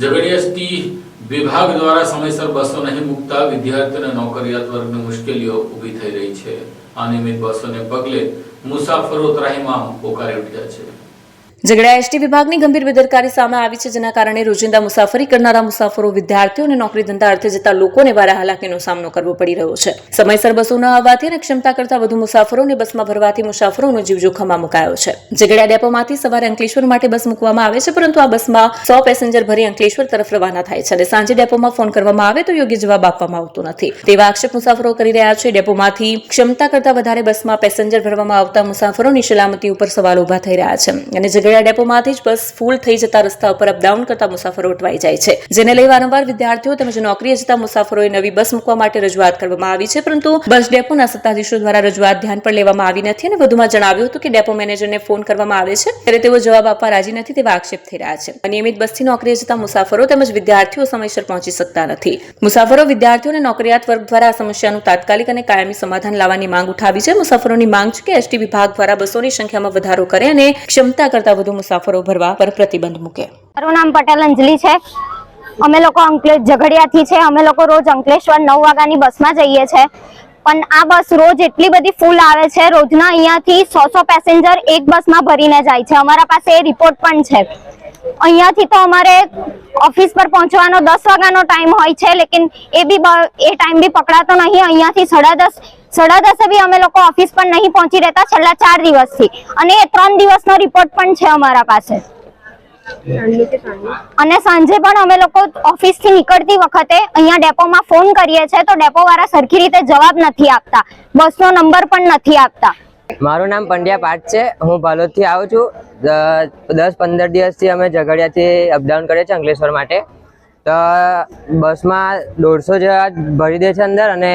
ઝઘડિયા વિભાગ દ્વારા સમયસર બસો નહીં મૂકતા વિદ્યાર્થી અને નોકરિયાત વર્ગની મુશ્કેલીઓ ઊભી થઈ રહી છે. અનિયમિત બસોને પગલે મુસાફરો ત્રાહિમામ પોકારી ઉઠ્યા છે. ઝઘડા એસટી વિભાગની ગંભીર બેદરકારી સામે આવી છે, જેના કારણે રોજિંદા મુસાફરી કરનારા મુસાફરો, વિદ્યાર્થીઓ અને નોકરી ધંધા અર્થે જતા લોકોને વારા હાલાકીનો સામનો કરવો પડી રહ્યો છે. સમયસર બસો ન આવવાથી અને ક્ષમતા કરતા વધુ મુસાફરોને બસમાં ભરવાથી મુસાફરોનો જીવ જોખમમાં મુકાયો છે. ઝઘડા ડેપોમાંથી સવારે અંકલેશ્વર માટે બસ મૂકવામાં આવે છે, પરંતુ આ બસમાં સો પેસેન્જર ભરી અંકલેશ્વર તરફ રવાના થાય છે અને સાંજે ડેપોમાં ફોન કરવામાં આવે તો યોગ્ય જવાબ આપવામાં આવતો નથી. તેવા આક્ષેપ મુસાફરો કરી રહ્યા છે. ડેપોમાંથી ક્ષમતા કરતા વધારે બસમાં પેસેન્જર ભરવામાં આવતા મુસાફરોની સલામતી ઉપર સવાલ ઊભા થઈ રહ્યા છે. અને ઝઘડિયા ડેપોમાંથી જ બસ ફૂલ થઈ જતા રસ્તા ઉપર અપડાઉન કરતા મુસાફરો અટવાઈ જાય છે. જેને લઈ વારંવાર વિદ્યાર્થીઓ તેમજ નોકરીએ જતા મુસાફરોએ નવી બસ મૂકવા માટે રજૂઆત કરવામાં આવી છે, પરંતુ બસ ડેપોના સત્તાધીશો દ્વારા રજૂઆત ધ્યાન પર લેવામાં આવી નથી અને વધુમાં જણાવ્યું હતું કે ડેપો મેનેજરને ફોન કરવામાં આવે છે, ત્યારે તેઓ જવાબ આપવા રાજી નથી તેવા આક્ષેપ થઈ રહ્યા છે. અનિયમિત બસથી નોકરીએ જતા મુસાફરો તેમજ વિદ્યાર્થીઓ સમયસર પહોંચી શકતા નથી. મુસાફરો વિદ્યાર્થીઓ અને નોકરિયાત વર્ગ દ્વારા આ સમસ્યાનું તાત્કાલિક અને કાયમી સમાધાન લાવવાની માંગ ઉઠાવી છે. મુસાફરોની માંગ છે કે એસટી વિભાગ દ્વારા બસોની સંખ્યામાં વધારો કરે અને ક્ષમતા કરતા વધુ મુસાફરો ભરવા પર પ્રતિબંધ મૂકે. મારું નામ પટેલ અંજલિ છે. અમે લોકો અંકલેશ ઝઘડિયાથી છે. અમે લોકો રોજ અંકલેશ્વર નવ વાગ્યાની બસમાં જઈએ છીએ પણ આ બસ રોજ એટલી બધી ફૂલ આવે છે. રોજના અહીંયાથી સો સો પેસેન્જર એક બસમાં ભરીને જાય છે. અમારા પાસે એ રિપોર્ટ પણ છે. અહીંયાથી તો અમારે ઓફિસ પર પહોંચવાનો દસ વાગ્યાનો ટાઈમ હોય છે. લેકિન એ બી એ ટાઈમ બી પકડાતો નહીં. અહીંયાથી સાડા દસ સાડા દસે બી અમે લોકો ઓફિસ પર નહીં પહોંચી રહેતા, છેલ્લા ચાર દિવસથી. અને એ ત્રણ દિવસનો રિપોર્ટ પણ છે અમારા પાસે. અને સાંજે પણ અમે લોકો ઓફિસથી નીકળતી વખતે અહીંયા ડેપોમાં ફોન કરીએ છીએ, તો ડેપો વાળા સરખી રીતે જવાબ નથી આપતા. બસનો નંબર પણ નથી આપતા. મારું નામ પંડ્યા પાઠ છે. હું ભાલોદથી આવું છું. દસ પંદર દિવસથી અમે ઝઘડિયાથી અપડાઉન કરીએ છીએ અંકલેશ્વર માટે. તો બસમાં દોઢસો જેવા ભરી દે છે અંદર અને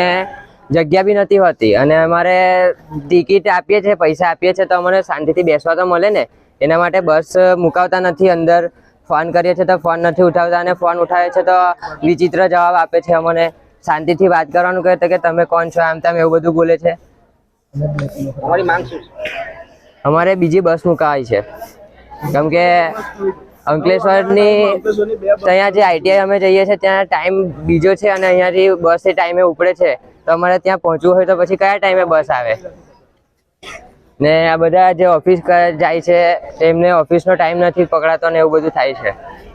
જગ્યા બી નથી હોતી. અને અમારે ટિકિટ આપીએ છીએ પૈસા આપીએ છીએ તો અમને શાંતિથી બેસવા તો મળે ને. એના માટે બસ મુકાવતા નથી અંદર ફોન કરીએ છીએ તો ફોન નથી ઉઠાવતા અને ફોન ઉઠાવે છે તો વિચિત્ર જવાબ આપે છે અમને. શાંતિથી વાત કરવાનું કહે તો કે તમે કોણ છો આમ તેમ એવું બધું બોલે છે. અમારે બીજી બસ મુકાવી છે. કેમ કે અંકલેશ્વરની ત્યાં જે આઈટીઆઈ અમે જઈએ છીએ ત્યાં ટાઈમ બીજો છે અને અહીંયાથી બસ એ ટાઈમે ઉપડે છે. તો અમારે ત્યાં પહોંચવું હોય તો પછી કયા ટાઈમે બસ આવે? ને આ બધા જે ઓફિસ જાય છે, એમને ઓફિસનો ટાઈમ નથી પકડાતો ને એવું બધું થાય છે.